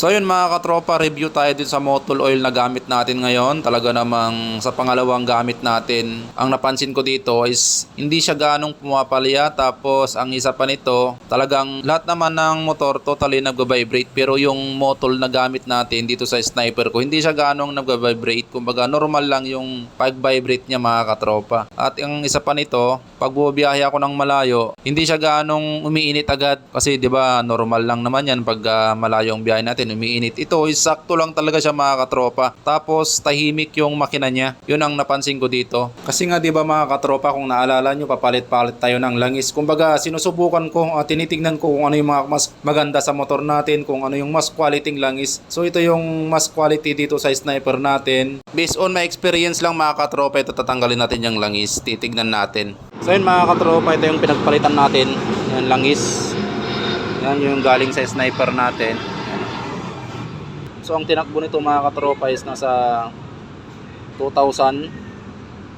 So yun mga katropa, review tayo din sa Motol Oil na gamit natin ngayon. Talaga namang sa pangalawang gamit natin, ang napansin ko dito is hindi siya ganong pumapalya. Tapos ang isa pa nito, talagang lahat naman ng motor totally nagba-vibrate. Pero yung Motol na gamit natin dito sa sniper ko, hindi siya ganong nagba-vibrate. Kumbaga normal lang yung pag-vibrate niya mga katropa. At ang isa pa nito, pag bubiyahe ako ng malayo, hindi siya ganong umiinit agad. Kasi 'di ba normal lang naman yan pag ah, malayo ang biyahe natin, umiinit. Ito sakto lang talaga siya mga katropa. Tapos tahimik yung makina niya. Yun ang napansin ko dito. Kasi nga 'di ba mga katropa, kung naalala nyo, papalit-palit tayo ng langis. Kumbaga sinusubukan ko, ah, tinitignan ko kung ano yung mga mas maganda sa motor natin, kung ano yung mas quality langis. So ito yung mas quality dito sa sniper natin. Based on my experience lang mga katropa, ito tatanggalin natin yung langis. Titignan natin. So yun mga katropa, ito yung pinagpalitan natin. Yan langis. Yan yung galing sa sniper natin. So ang tinakbo nito mga katropa is nasa 2,000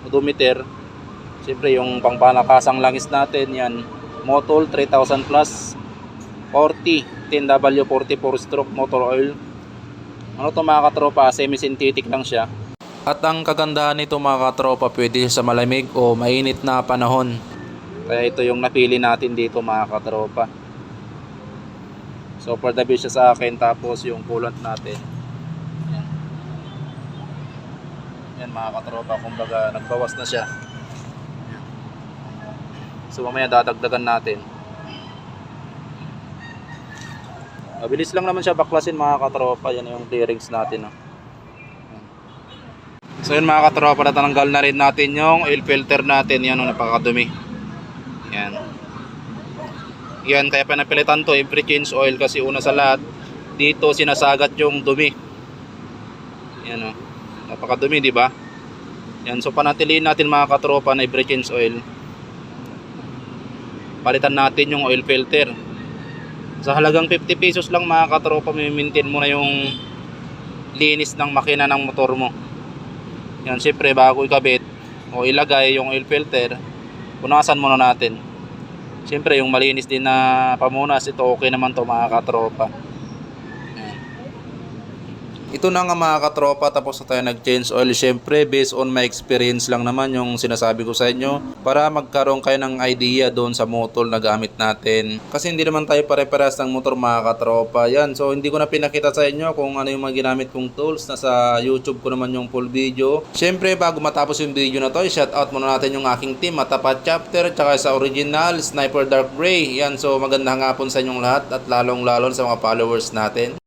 odometer. Siyempre yung pangpanakasang langis natin yan. Motol 3,000 plus 40 10W44 stroke motor oil. Ano to mga katropa, semi-synthetic lang siya. At ang kagandahan nito mga katropa, pwede sa malamig o mainit na panahon. Kaya ito yung napili natin dito mga katropa. So for the siya sa akin, tapos yung coolant natin. Yan. Yan mga katropa, kumbaga nagbawas na siya. So mamaya dadagdagan natin. Mabilis lang naman siya baklasin mga katropa. Yan yung clearings natin. Oh. So yun mga katropa, natananggal na rin natin yung oil filter natin. Yan, oh, napakadumi. Yan. Yan, kaya pinapilitan to, every change oil kasi una sa lahat, dito sinasagat yung dumi. Yan o. Napakadumi, di ba? Yan, so panatiliin natin mga katropa na every change oil. Palitan natin yung oil filter. Sa halagang 50 pesos lang mga katropa, may maintain mo na yung linis ng makina ng motor mo. Yan, syempre bago ikabit o ilagay yung oil filter, punasan muna natin. Syempre yung malinis din na pamunas, ito okay naman to mga katropa. Ito na nga mga katropa, tapos na tayo nag-change oil. Syempre, based on my experience lang naman yung sinasabi ko sa inyo para magkaroon kayo ng idea doon sa motor na gamit natin. Kasi hindi naman tayo pare-parehas ng motor mga katropa. Yan, so hindi ko na pinakita sa inyo kung ano yung mga ginamit kong tools. Nasa YouTube ko naman yung full video. Syempre, bago matapos yung video na to, shout out muna natin yung aking team, Matapat Chapter, tsaka sa original, Sniper Dark Gray. Yan, so magandang hapon sa inyong lahat at lalong-lalong sa mga followers natin.